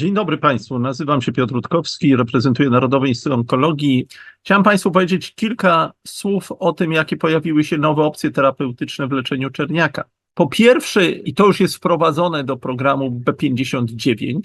Dzień dobry Państwu, nazywam się Piotr Rutkowski, reprezentuję Narodowy Instytut Onkologii. Chciałem Państwu powiedzieć kilka słów o tym, jakie pojawiły się nowe opcje terapeutyczne w leczeniu czerniaka. Po pierwsze, i to już jest wprowadzone do programu B59,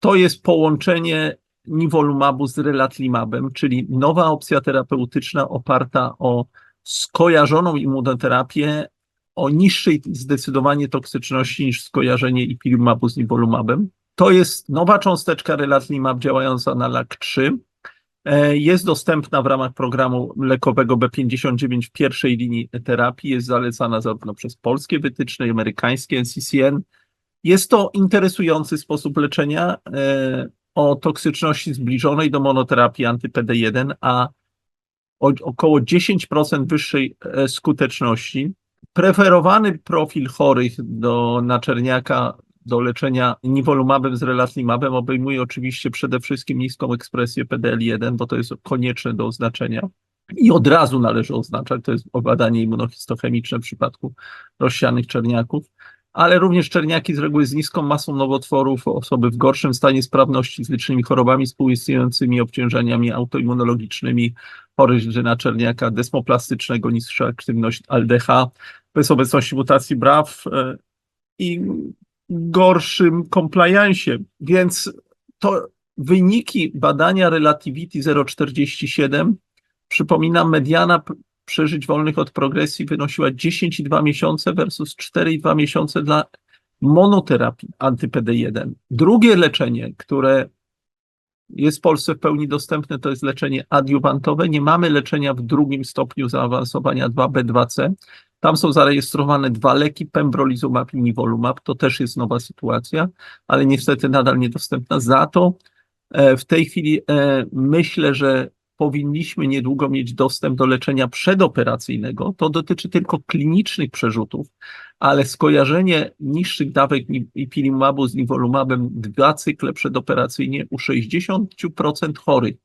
to jest połączenie nivolumabu z relatlimabem, czyli nowa opcja terapeutyczna oparta o skojarzoną immunoterapię o niższej zdecydowanie toksyczności niż skojarzenie ipilimumab z nivolumabem. To jest nowa cząsteczka relatlimab działająca na LAK3. E, Jest dostępna w ramach programu lekowego B59 w pierwszej linii terapii. Jest zalecana zarówno przez polskie wytyczne, i amerykańskie NCCN. Jest to interesujący sposób leczenia e, o toksyczności zbliżonej do monoterapii anty-PD1, a około 10% wyższej e, skuteczności. Preferowany profil chorych do naczerniaka do leczenia nivolumabem z relatlimabem obejmuje oczywiście przede wszystkim niską ekspresję PDL1, bo to jest konieczne do oznaczenia. I od razu należy oznaczać, to jest badanie immunohistochemiczne w przypadku rozsianych czerniaków, ale również czerniaki z reguły z niską masą nowotworów, osoby w gorszym stanie sprawności z licznymi chorobami współistniejącymi, obciążeniami autoimmunologicznymi, chory na czerniaka desmoplastycznego, niższa aktywność LDH, bez obecności mutacji BRAF e, i gorszym compliance. Więc to wyniki badania Relativity 047, przypominam, mediana przeżyć wolnych od progresji wynosiła 10,2 miesiące versus 4,2 miesiące dla monoterapii anty-PD1. Drugie leczenie, które jest w Polsce w pełni dostępne, to jest leczenie adiuwantowe. Nie mamy leczenia w drugim stopniu zaawansowania 2B2C. Tam są zarejestrowane dwa leki, pembrolizumab i nivolumab. To też jest nowa sytuacja, ale niestety nadal niedostępna. Za to e, w tej chwili e, myślę, że powinniśmy niedługo mieć dostęp do leczenia przedoperacyjnego. To dotyczy tylko klinicznych przerzutów, ale skojarzenie niższych dawek ipilimumabu z nivolumabem dwa cykle przedoperacyjnie u 60% chorych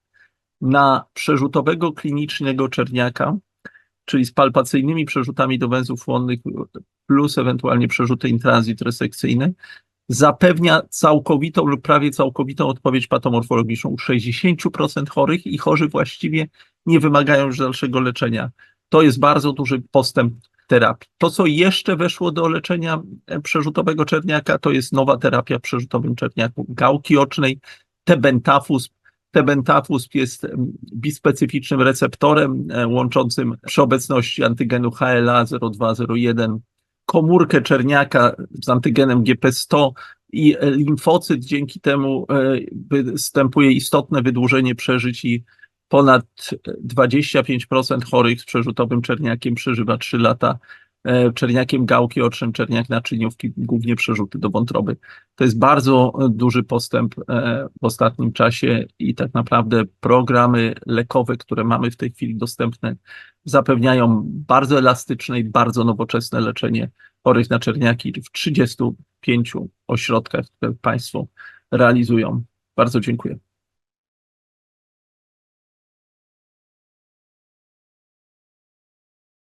na przerzutowego klinicznego czerniaka, czyli z palpacyjnymi przerzutami do węzłów chłonnych plus ewentualnie przerzuty intranzit resekcyjne, zapewnia całkowitą lub prawie całkowitą odpowiedź patomorfologiczną u 60% chorych i chorzy właściwie nie wymagają już dalszego leczenia. To jest bardzo duży postęp terapii. To, co jeszcze weszło do leczenia e, przerzutowego czerniaka, to jest nowa terapia w przerzutowym czerniaku gałki ocznej, tebentafusp. Tebentafusp jest bispecyficznym receptorem e, łączącym przy obecności antygenu HLA-0201 komórkę czerniaka z antygenem GP100 i e, limfocyt dzięki temu e, występuje istotne wydłużenie przeżyć i ponad 25% chorych z przerzutowym czerniakiem przeżywa 3 lata. E, Czerniakiem gałki ocznym, czerniak naczyniówki, głównie przerzuty do wątroby. To jest bardzo duży postęp e, w ostatnim czasie i tak naprawdę programy lekowe, które mamy w tej chwili dostępne, zapewniają bardzo elastyczne i bardzo nowoczesne leczenie chorych na czerniaki w 35 ośrodkach, które Państwo realizują. Bardzo dziękuję.